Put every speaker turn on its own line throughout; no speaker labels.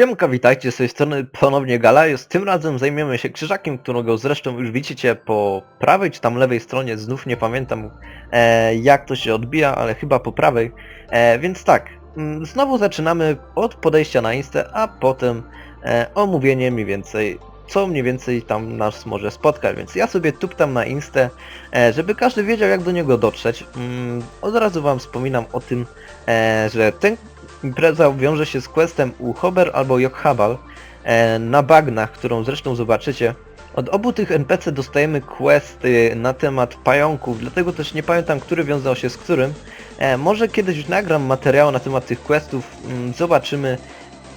Siemka, witajcie z tej strony ponownie Galajus. Tym razem zajmiemy się krzyżakiem, którego zresztą już widzicie po prawej czy tam lewej stronie, znów nie pamiętam e, jak to się odbija, ale chyba po prawej. E, więc tak, mm, znowu zaczynamy od podejścia na Instę, a potem e, omówienie mniej więcej, co mniej więcej tam nas może spotkać. Więc ja sobie tuptam na Instę, e, żeby każdy wiedział jak do niego dotrzeć. Mm, od razu wam wspominam o tym, e, że ten Impreza wiąże się z questem u Hober albo Jokhabal e, na bagnach, którą zresztą zobaczycie. Od obu tych NPC dostajemy questy na temat pająków, dlatego też nie pamiętam, który wiązał się z którym. E, może kiedyś nagram materiał na temat tych questów, mm, zobaczymy.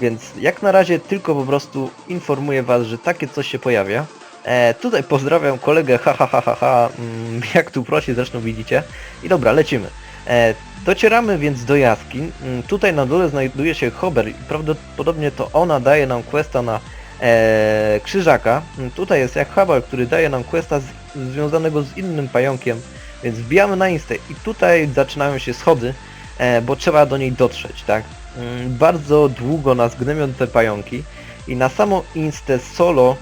Więc jak na razie tylko po prostu informuję was, że takie coś się pojawia. E, tutaj pozdrawiam kolegę ha ha ha ha ha, mm, jak tu prosi zresztą widzicie. I dobra, lecimy. E, docieramy więc do jaskiń. Mm, Tutaj na dole znajduje się Hober i prawdopodobnie to ona daje nam questa na e, krzyżaka. Mm, Tutaj jest jak Habal, który daje nam questa z, związanego z innym pająkiem. Więc wbijamy na Instę i tutaj zaczynają się schody, e, bo trzeba do niej dotrzeć, tak? Mm, Bardzo długo nas gnębią te pająki i na samą Instę solo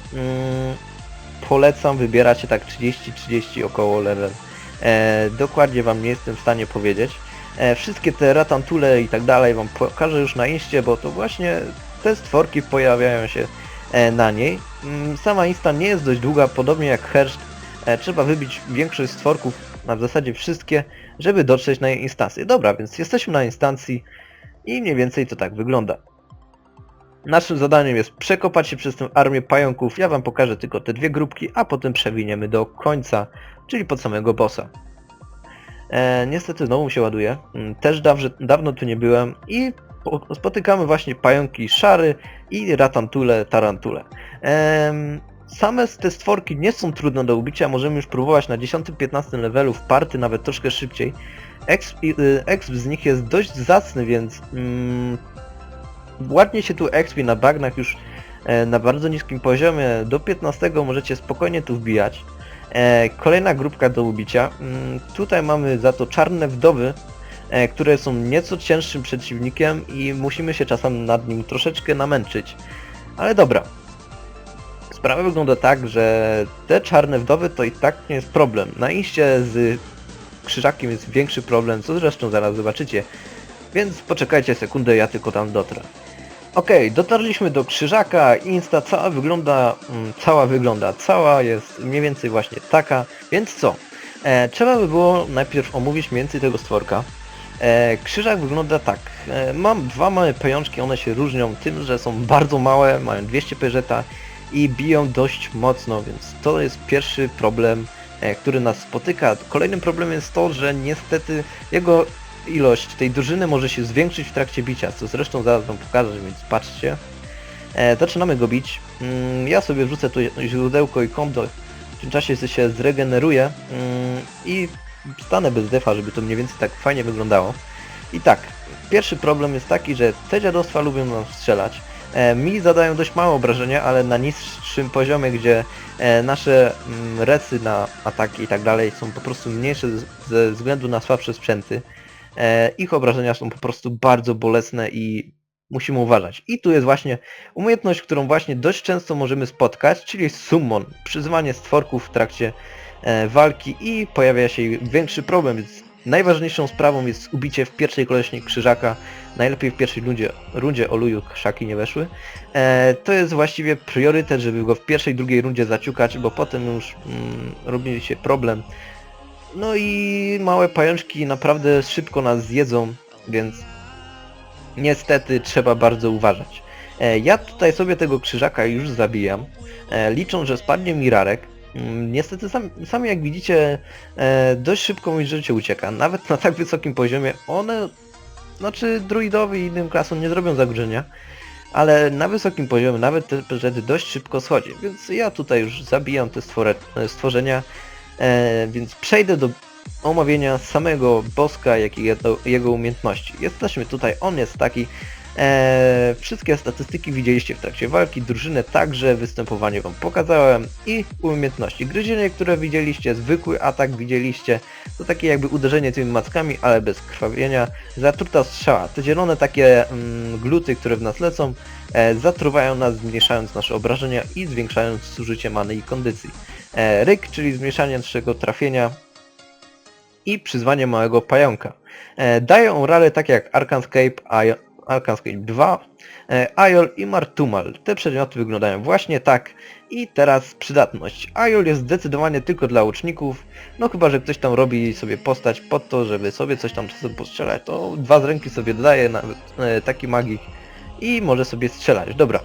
polecam wybierać się tak 30-30 około level. E, dokładnie wam nie jestem w stanie powiedzieć. E, wszystkie te ratantule i tak dalej wam pokażę już na Inście, bo to właśnie te stworki pojawiają się e, na niej. Mm, Sama Insta nie jest dość długa, podobnie jak Herszt. E, trzeba wybić większość stworków, na w zasadzie wszystkie, żeby dotrzeć na jej instancję. Dobra, więc jesteśmy na instancji i mniej więcej to tak wygląda. Naszym zadaniem jest przekopać się przez tę armię pająków. Ja wam pokażę tylko te dwie grupki, a potem przewiniemy do końca, czyli pod samego bossa. E, niestety znowu się ładuje. Mm, Też dawże, dawno tu nie byłem i po, spotykamy właśnie pająki szary i ratantule, tarantule. Em, same te stworki nie są trudne do ubicia, możemy już próbować na 10-15 levelu w party, nawet troszkę szybciej. Exp, y, exp z nich jest dość zacny, więc mm, ładnie się tu expi na bagnach już e, na bardzo niskim poziomie. Do 15 możecie spokojnie tu wbijać. E, kolejna grupka do ubicia. Mm, tutaj mamy za to czarne wdowy, e, które są nieco cięższym przeciwnikiem i musimy się czasem nad nim troszeczkę namęczyć. Ale dobra. Sprawa wygląda tak, że te czarne wdowy to i tak nie jest problem. Na iście z krzyżakiem jest większy problem, co zresztą zaraz zobaczycie. Więc poczekajcie sekundę, ja tylko tam dotrę. Okej, dotarliśmy do krzyżaka, insta cała wygląda, mm, cała wygląda, cała jest mniej więcej właśnie taka, więc co? E, trzeba by było najpierw omówić mniej więcej tego stworka. E, krzyżak wygląda tak, e, mam dwa małe pajączki, one się różnią tym, że są bardzo małe, mają 200 peżeta i biją dość mocno, więc to jest pierwszy problem, e, który nas spotyka. Kolejnym problemem jest to, że niestety jego ilość tej drużyny może się zwiększyć w trakcie bicia, co zresztą zaraz wam pokażę, więc patrzcie. E, zaczynamy go bić. Mm, ja sobie wrzucę tu źródełko i komdo. W tym czasie się zregeneruję mm, i stanę bez defa, żeby to mniej więcej tak fajnie wyglądało. I tak, pierwszy problem jest taki, że te dziadostwa lubią nam strzelać. E, mi zadają dość mało obrażenia, ale na niższym poziomie, gdzie e, nasze mm, recy na ataki i tak dalej są po prostu mniejsze ze względu na słabsze sprzęty, ich obrażenia są po prostu bardzo bolesne i musimy uważać. I tu jest właśnie umiejętność, którą właśnie dość często możemy spotkać, czyli summon, przyzwanie stworków w trakcie e, walki i pojawia się większy problem, więc najważniejszą sprawą jest ubicie w pierwszej kolejności krzyżaka, najlepiej w pierwszej rundzie, rundzie Oluju krzaki nie weszły. E, to jest właściwie priorytet, żeby go w pierwszej, drugiej rundzie zaciukać, bo potem już mm, robi się problem. No i małe pajączki naprawdę szybko nas zjedzą, więc niestety trzeba bardzo uważać. E, ja tutaj sobie tego krzyżaka już zabijam, e, licząc, że spadnie mi rarek. Mm, Niestety sam, sami jak widzicie e, dość szybko mi życie ucieka. Nawet na tak wysokim poziomie one, znaczy druidowi i innym klasom nie zrobią zagrożenia. Ale na wysokim poziomie nawet te peżety dość szybko schodzi, więc ja tutaj już zabijam te stwore, stworzenia, e, więc przejdę do omówienia samego boska, jak i jego, jego umiejętności. Jesteśmy tutaj, on jest taki, E, wszystkie statystyki widzieliście w trakcie walki, drużynę także, występowanie wam pokazałem i umiejętności. Gryzienie, które widzieliście, zwykły atak widzieliście, to takie jakby uderzenie tymi mackami, ale bez krwawienia. Zatruta strzała, te zielone takie mm, gluty, które w nas lecą, e, zatruwają nas, zmniejszając nasze obrażenia i zwiększając zużycie many i kondycji. E, ryk, czyli zmniejszanie naszego trafienia i przyzwanie małego pająka. E, dają rale takie jak Arcanscape, Io- Arcanscape 2, e, Aiol i Martumal. Te przedmioty wyglądają właśnie tak. I teraz przydatność. Aiol jest zdecydowanie tylko dla łuczników, no chyba, że ktoś tam robi sobie postać pod to, żeby sobie coś tam czasem postrzelać, to dwa z ręki sobie dodaje nawet taki magik i może sobie strzelać. Dobra.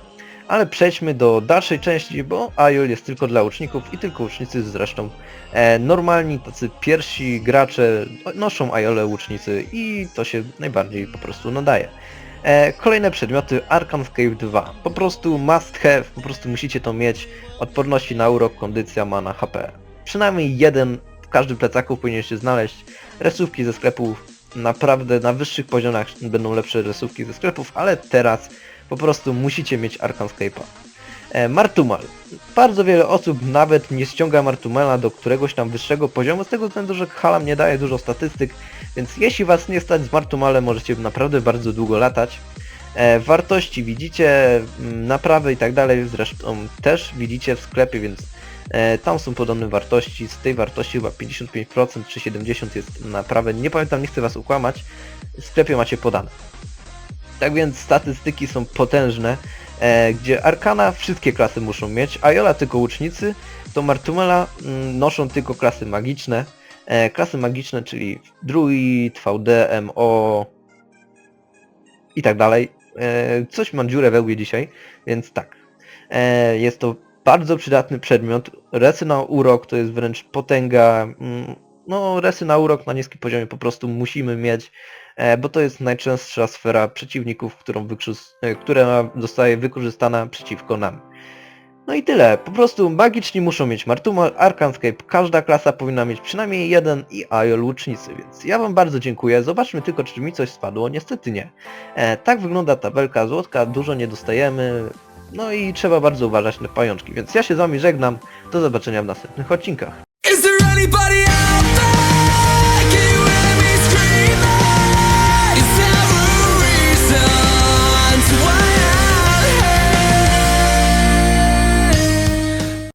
Ale przejdźmy do dalszej części, bo Aiol jest tylko dla łuczników i tylko łucznicy zresztą e, normalni, tacy pierwsi gracze noszą Aiole łucznicy i to się najbardziej po prostu nadaje. E, kolejne przedmioty Arcanscape 2. Po prostu must have, po prostu musicie to mieć. Odporności na urok, kondycja, mana, HP. Przynajmniej jeden w każdym plecaku powinien się znaleźć. Resówki ze sklepów naprawdę na wyższych poziomach będą lepsze resówki ze sklepów, ale teraz po prostu musicie mieć Arcanscape'a. E, Martumal. Bardzo wiele osób nawet nie ściąga Martumela do któregoś tam wyższego poziomu, z tego względu, że Halam nie daje dużo statystyk, więc jeśli was nie stać z Martumalem, możecie naprawdę bardzo długo latać. E, wartości widzicie, mm, naprawy i tak dalej, zresztą też widzicie w sklepie, więc e, tam są podobne wartości. Z tej wartości chyba 55% czy 70% jest naprawy. Nie pamiętam, nie chcę was ukłamać. W sklepie macie podane. Tak więc statystyki są potężne, e, gdzie Arkana wszystkie klasy muszą mieć, Ajola tylko łucznicy, to Martumela mm, noszą tylko klasy magiczne. E, klasy magiczne, czyli Druid, VD, MO i tak dalej. E, coś mam dziurę we łbie dzisiaj, więc tak. E, jest to bardzo przydatny przedmiot. Resy na urok to jest wręcz potęga. mm, No, resy na urok na niskim poziomie po prostu musimy mieć, bo to jest najczęstsza sfera przeciwników, którą e, która zostaje wykorzystana przeciwko nam. No i tyle. Po prostu magiczni muszą mieć Martumal, Arcanscape, każda klasa powinna mieć przynajmniej jeden i Aiol łucznicy, więc ja wam bardzo dziękuję. Zobaczmy tylko, czy mi coś spadło. Niestety nie. E, tak wygląda tabelka złotka, dużo nie dostajemy. No i trzeba bardzo uważać na pajączki, więc ja się z wami żegnam. Do zobaczenia w następnych odcinkach.